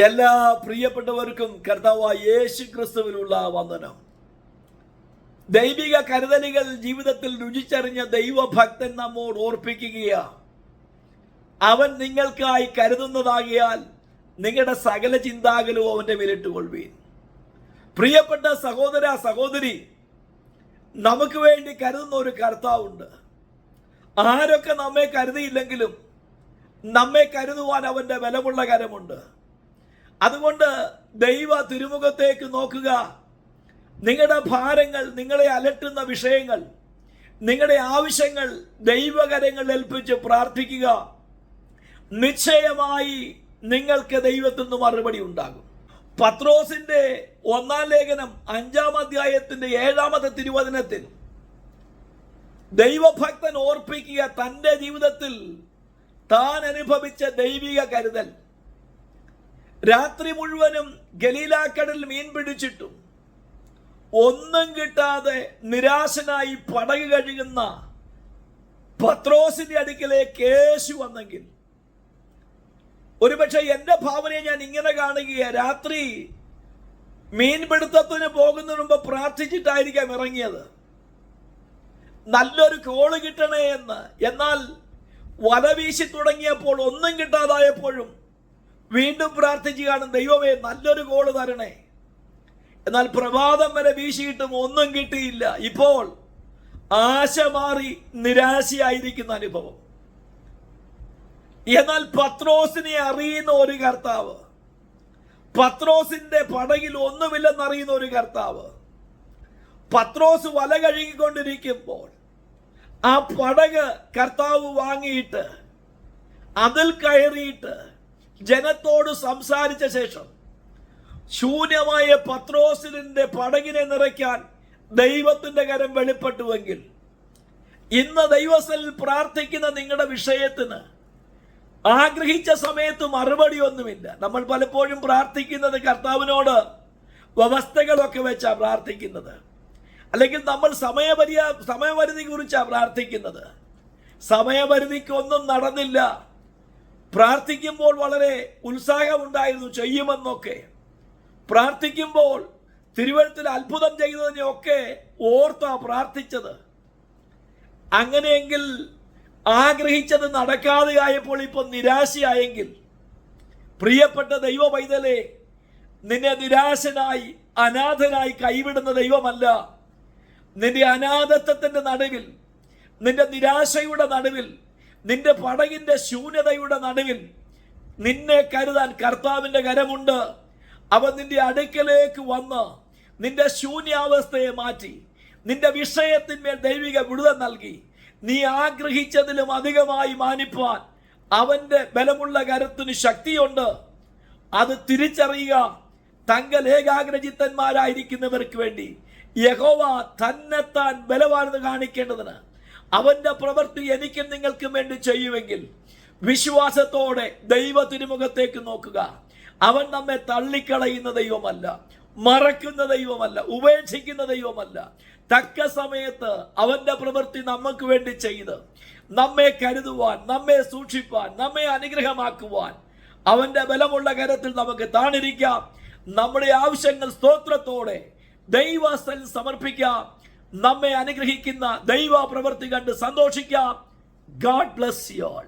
എല്ലാ പ്രിയപ്പെട്ടവർക്കും കർത്താവായ യേശു ക്രിസ്തുവിനുള്ള വന്ദനം. ദൈവിക കരുതലുകൾ ജീവിതത്തിൽ രുചിച്ചറിഞ്ഞ ദൈവഭക്തൻ നമ്മോട് ഓർപ്പിക്കുകയാണ് അവൻ നിങ്ങൾക്കായി കരുതുന്നതാകിയാൽ നിങ്ങളുടെ സകല ചിന്താകലും അവന്റെ വിരട്ടുകൊള്ളുവീൻ പ്രിയപ്പെട്ട സഹോദര സഹോദരി നമുക്ക് വേണ്ടി കരുതുന്ന ഒരു കർത്താവുണ്ട്. ആരൊക്കെ നമ്മെ കരുതിയില്ലെങ്കിലും നമ്മെ കരുതുവാൻ അവന്റെ ബലമുള്ള കരമുണ്ട്. അതുകൊണ്ട് ദൈവ തിരുമുഖത്തേക്ക് നോക്കുക. നിങ്ങളുടെ ഭാരങ്ങൾ നിങ്ങളെ അലട്ടുന്ന വിഷയങ്ങൾ നിങ്ങളുടെ ആവശ്യങ്ങൾ ദൈവകരങ്ങൾ ഏൽപ്പിച്ച് പ്രാർത്ഥിക്കുക. നിശ്ചയമായി നിങ്ങൾക്ക് ദൈവത്തിൽ നിന്ന് മറുപടി ഉണ്ടാകും. പത്രോസിന്റെ ഒന്നാം ലേഖനം അഞ്ചാം അധ്യായത്തിന്റെ ഏഴാമത്തെ തിരുവചനത്തിൽ ദൈവഭക്തൻ ഓർപ്പിക്കുക തന്റെ ജീവിതത്തിൽ താൻ അനുഭവിച്ച ദൈവിക കരുതൽ. രാത്രി മുഴുവനും ഗലീലാക്കടൽ മീൻ പിടിച്ചിട്ടും ഒന്നും കിട്ടാതെ നിരാശനായി പടക് കഴുകുന്ന പത്രോസിന്റെ അടുക്കിലേക്ക് യേശു വന്നെങ്കിൽ. ഒരുപക്ഷെ എന്റെ ഭാവനയെ ഞാൻ ഇങ്ങനെ കാണുകയാ. രാത്രി മീൻപിടുത്തത്തിന് പോകുന്നതിന് മുമ്പ് പ്രാർത്ഥിച്ചിട്ടായിരിക്കാം ഇറങ്ങിയത്. നല്ലൊരു കോൾ കിട്ടണേ എന്ന്. എന്നാൽ വല വീശി തുടങ്ങിയപ്പോൾ ഒന്നും കിട്ടാതായപ്പോഴും വീണ്ടും പ്രാർത്ഥിച്ചു കാണും ദൈവമേ നല്ലൊരു ഗോൾ തരണേ. എന്നാൽ പ്രഭാതം വരെ വീശിയിട്ടും ഒന്നും കിട്ടിയില്ല. ഇപ്പോൾ ആശ മാറി നിരാശയായിരിക്കുന്ന അനുഭവം. എന്നാൽ പത്രോസിനെ അറിയുന്ന ഒരു കർത്താവ് പത്രോസിന്റെ പടകിൽ ഒന്നുമില്ലെന്നറിയുന്ന ഒരു കർത്താവ് പത്രോസ് വല കഴുകിക്കൊണ്ടിരിക്കുമ്പോൾ ആ പടക് കർത്താവ് വാങ്ങിയിട്ട് അതിൽ കയറിയിട്ട് ജനത്തോട് സംസാരിച്ച ശേഷം ശൂന്യമായ പത്രോസിലിന്റെ പടകിനെ നിറയ്ക്കാൻ ദൈവത്തിന്റെ കരം വെളിപ്പെട്ടുവെങ്കിൽ ഇന്ന് ദൈവസ്ഥലിൽ പ്രാർത്ഥിക്കുന്ന നിങ്ങളുടെ വിഷയത്തിന് ആഗ്രഹിച്ച സമയത്ത് മറുപടി ഒന്നുമില്ല. നമ്മൾ പലപ്പോഴും പ്രാർത്ഥിക്കുന്നത് കർത്താവിനോട് വ്യവസ്ഥകളൊക്കെ വെച്ചാ പ്രാർത്ഥിക്കുന്നത്. അല്ലെങ്കിൽ നമ്മൾ സമയപരിയ സമയപരിധി കുറിച്ചാണ് പ്രാർത്ഥിക്കുന്നത്. സമയപരിധിക്കൊന്നും നടന്നില്ല. പ്രാർത്ഥിക്കുമ്പോൾ വളരെ ഉത്സാഹമുണ്ടായിരുന്നു ചെയ്യുമെന്നൊക്കെ. പ്രാർത്ഥിക്കുമ്പോൾ തിരുവഴുത്തിൽ അത്ഭുതം ചെയ്തതിനെയൊക്കെ ഓർത്താ പ്രാർത്ഥിച്ചത്. അങ്ങനെയെങ്കിൽ ആഗ്രഹിച്ചത് നടക്കാതെ ആയപ്പോൾ ഇപ്പോൾ നിരാശയായെങ്കിൽ പ്രിയപ്പെട്ട ദൈവ പൈതലെ നിന്നെ നിരാശനായി അനാഥനായി കൈവിടുന്ന ദൈവമല്ല. നിന്റെ അനാഥത്വത്തിന്റെ നടുവിൽ നിന്റെ നിരാശയുടെ നടുവിൽ നിന്റെ പടകിന്റെ ശൂന്യതയുടെ നടുവിൽ നിന്നെ കരുതാൻ കർത്താവിന്റെ കരമുണ്ട്. അവൻ നിന്റെ അടുക്കലേക്ക് വന്ന് നിന്റെ ശൂന്യാവസ്ഥയെ മാറ്റി നിന്റെ വിഷയത്തിന്മേൽ ദൈവിക വിടുതൽ നൽകി. നീ ആഗ്രഹിച്ചതിലും അധികമായി മാനിപ്പാൻ അവന്റെ ബലമുള്ള കരത്തിന് ശക്തിയുണ്ട്. അത് തിരിച്ചറിയുക തങ്കൽ ഏകാഗ്രചിത്തന്മാരായിരിക്കുന്നവർക്ക് വേണ്ടി. യഹോവ തന്നെത്താൻ ബലവാനെന്ന് കാണിക്കേണ്ടതിന് അവന്റെ പ്രവൃത്തി എനിക്കും നിങ്ങൾക്കും വേണ്ടി ചെയ്യുമെങ്കിൽ വിശ്വാസത്തോടെ ദൈവ തിരുമുഖത്തേക്ക് നോക്കുക. അവൻ നമ്മെ തള്ളിക്കളയുന്ന ദൈവമല്ല മറക്കുന്ന ദൈവമല്ല ഉപേക്ഷിക്കുന്ന ദൈവമല്ല. തക്ക സമയത്ത് അവന്റെ പ്രവൃത്തി നമുക്ക് വേണ്ടി ചെയ്ത് നമ്മെ കരുതുവാൻ നമ്മെ സൂക്ഷിപ്പാൻ നമ്മെ അനുഗ്രഹമാക്കുവാൻ അവന്റെ ബലമുള്ള കരത്തിൽ നമുക്ക് താണിരിക്കാം. നമ്മുടെ ആവശ്യങ്ങൾ സ്തോത്രത്തോടെ ദൈവസ്ഥൽ സമർപ്പിക്കാം. നമ്മെ അനുഗ്രഹിക്കുന്ന ദൈവ പ്രവൃത്തി കണ്ട് സന്തോഷിക്കാം. God bless you all